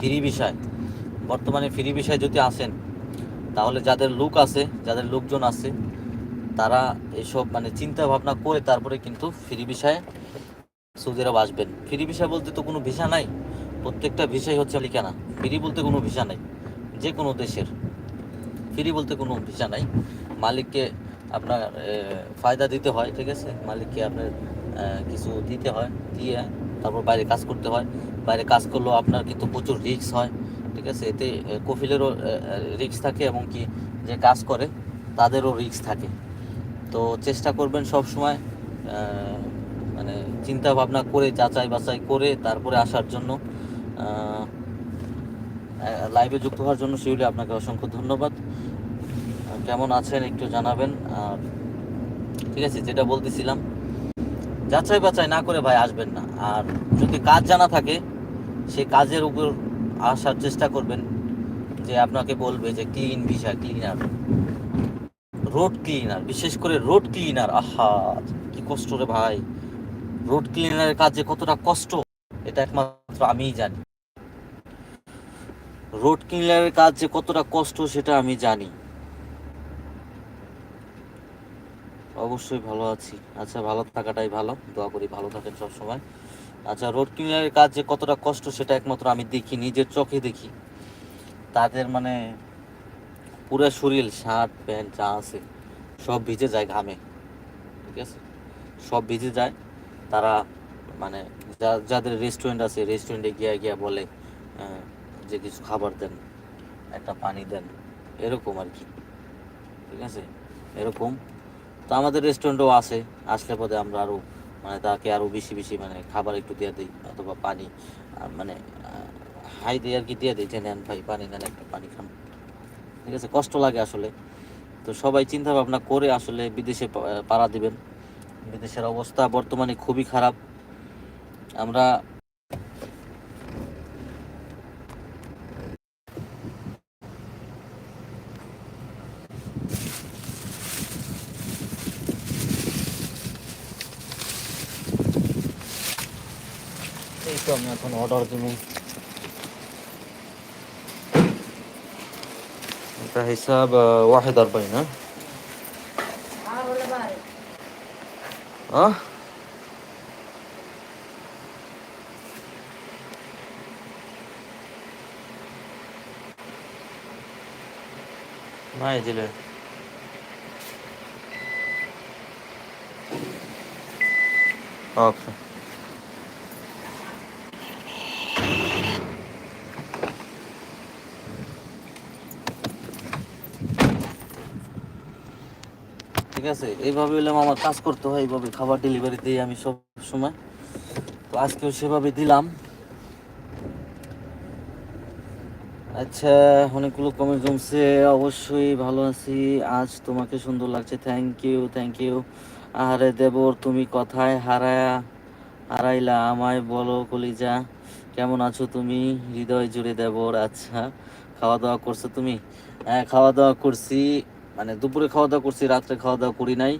Free বিষয়, বর্তমানে free বিষয় যদি আসেন, তাহলে যাদের লোক আছে, যাদের লোকজন আছে, তারা এসব মানে চিন্তা ভাবনা করে তারপরে কিন্তু ফ্রি বিষয়ে সৌদি আরব আসবেন। ফ্রি ভিসা বলতে তো কোনো ভিসা নাই, প্রত্যেকটা ভিসাই হচ্ছে লিখানা ফ্রি বলতে কোনো ভিসা নাই যে কোনো দেশের। ফ্রি বলতে কোনো ভিসা নাই। মালিককে আপনার ফায়দা দিতে হয়, ঠিক আছে? মালিককে আপনার কিছু দিতে হয়, দিয়ে তারপর বাইরে কাজ করতে হয়। বাইরে কাজ করলেও আপনার কিন্তু প্রচুর রিস্ক হয়, ঠিক আছে? এতে কফিলেরও রিস্ক থাকে এবং কি যে কাজ করে, তাদেরও রিস্ক থাকে। তো চেষ্টা করবেন সব সময় মানে চিন্তা ভাবনা করে, যাচাই বাছাই করে, তারপরে আসার জন্য লাইভে যুক্ত হওয়ার জন্য শিউলি আপনাকে অসংখ্য ধন্যবাদ। কেমন আছেন একটু জানাবেন, আর ঠিক আছে, যেটা বলতেছিলাম যাচাই বাছাই না করে ভাই আসবেন না। আর যদি কাজ জানা থাকে সেই কাজের উপর আসার চেষ্টা করবেন যে আপনাকে বলবে যে clean visa cleaner road cleaner বিশেষ করে রোড ক্লিনার আহা, কি কষ্ট রে ভাই। রোড ক্লিনারের কাজ কতটা কষ্ট, এটা একমাত্র আমিই জানি। রোড ক্লিনারের কাজ যে কতটা কষ্ট, সেটা আমি জানি। অবশ্যই ভালো আছি। আচ্ছা ভালো থাকাটাই ভালো। দোয়া করি ভালো থাকেন সব সময়। আচ্ছা রোড ক্লিনারের কাজ যে কতটা কষ্ট সেটা একমাত্র আমি দেখি, নিজের চোখে দেখি। তাদের মানে পুরো শরীর, শার্ট, প্যান্ট যা আছে, সব ভিজে যায় ঘামে। ঠিক আছে? সব ভিজে যায়। তারা মানে যাদের রেস্টুরেন্ট আছে রেস্টুরেন্টে গিয়া গিয়া বলে যে কিছু খাবার দেন, একটা পানি দেন, এরকম আর কি। ঠিক আছে? এরকম তো আমাদের রেস্টুরেন্টও আছে। আসলে পদে আমরা আরও মানে তাকে আরও বেশি বেশি মানে খাবার একটু দিয়ে দিই, অথবা পানি মানে হাই দিয়ে আর কি দিয়ে দিই, যে নেন ভাই, পানি নেন, একটা পানি খান। ঠিক আছে? কষ্ট লাগে আসলে। তো সবাই চিন্তা ভাবনা করে আসলে বিদেশে পাড়া দিবেন। বিদেশের অবস্থা বর্তমানে খুবই খারাপ। আমরা তো আমি এখন অর্ডার দিব এটা হিসাব আহ, ওয়াহেদ আরবাইন হ্যাঁ আহ নাই দিলে ওকে ঠিক আছে? এইভাবে হলে আমার কাজ করতে হয়, এইভাবে খাবার ডেলিভারি দিই আমি সব সময়। তো আজকেও সেভাবে দিলাম। আচ্ছা অনেকগুলো কমেন্ট জমছে। অবশ্যই ভালো আছি। আজ তোমাকে সুন্দর লাগছে। থ্যাংক ইউ থ্যাংক ইউ আরে দেবর, তুমি কথায় হারায়া হারাইলা আমায় বলো কলিজা। কেমন আছো তুমি? হৃদয় জুড়ে দেবর আচ্ছা। খাওয়া দাওয়া করছ তুমি? হ্যাঁ খাওয়া দাওয়া করছি। মানে দুপুরে খাওয়া দাওয়া করছি, রাত্রে খাওয়া দাওয়া করি নাই।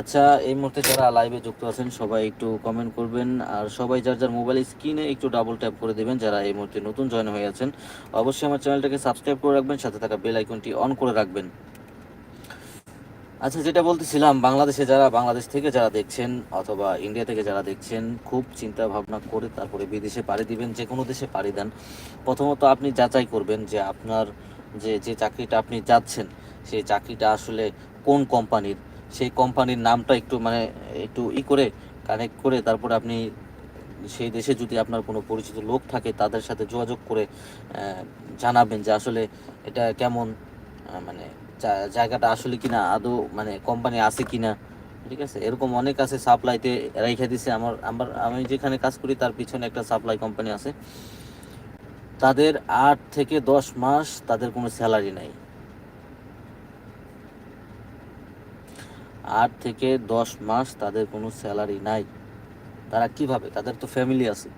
আচ্ছা এই মুহূর্তে যারা লাইভে যুক্ত আছেন, সবাই একটু কমেন্ট করবেন। আর সবাই যার যার মোবাইল স্ক্রিনে একটু ডাবল ট্যাপ করে দেবেন, যারা এই মুহূর্তে নতুন জয়েন হয়ে আছেন। অবশ্যই আমার চ্যানেলটাকে সাবস্ক্রাইব করে রাখবেন, সাথে থাকা বেল আইকনটি অন করে রাখবেন। আচ্ছা যেটা বলতেছিলাম, বাংলাদেশে যারা, বাংলাদেশ থেকে যারা দেখছেন অথবা ইন্ডিয়া থেকে যারা দেখছেন, খুব চিন্তা ভাবনা করে তারপরে বিদেশে পাড়ি দিবেন যে কোনো দেশে পাড়ি দেন। প্রথমত আপনি যাচাই করবেন যে আপনার যে যে চাকরিটা আপনি যাচ্ছেন, সেই চাকরিটা আসলে কোন কোম্পানির? সেই কোম্পানির নামটা একটু মানে একটু ই করে কানেক্ট করে তারপরে আপনি সেই দেশে যদি আপনার কোনো পরিচিত লোক থাকে, তাদের সাথে যোগাযোগ করে জানাবেন যে আসলে এটা কেমন মানে জায়গাটা আসলে কিনা, আদৌ মানে কোম্পানি আছে কিনা, ঠিক আছে? এরকম অনেক আছে সাপ্লাইতে রেখে দিছে আমার আমার, আমি যেখানে কাজ করি তার পিছনে একটা সাপ্লাই কোম্পানি আছে। তাদের আট থেকে দশ মাস তাদের কোনো স্যালারি নাই। আট থেকে দশ মাস তাদের কোনো স্যালারি নাই। তারা কীভাবে? তাদের তো ফ্যামিলি আছে।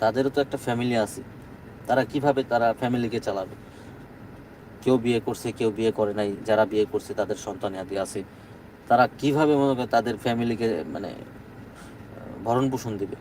তাদেরও তো একটা ফ্যামিলি আছে। তারা কীভাবে তারা ফ্যামিলিকে চালাবে? কেউ বিয়ে করছে, কেউ বিয়ে করে নাই, যারা বিয়ে করছে তাদের সন্তান হাতে আছে। তারা কীভাবে মনে করে তাদের ফ্যামিলিকে মানে ভরণ পোষণ দিবে?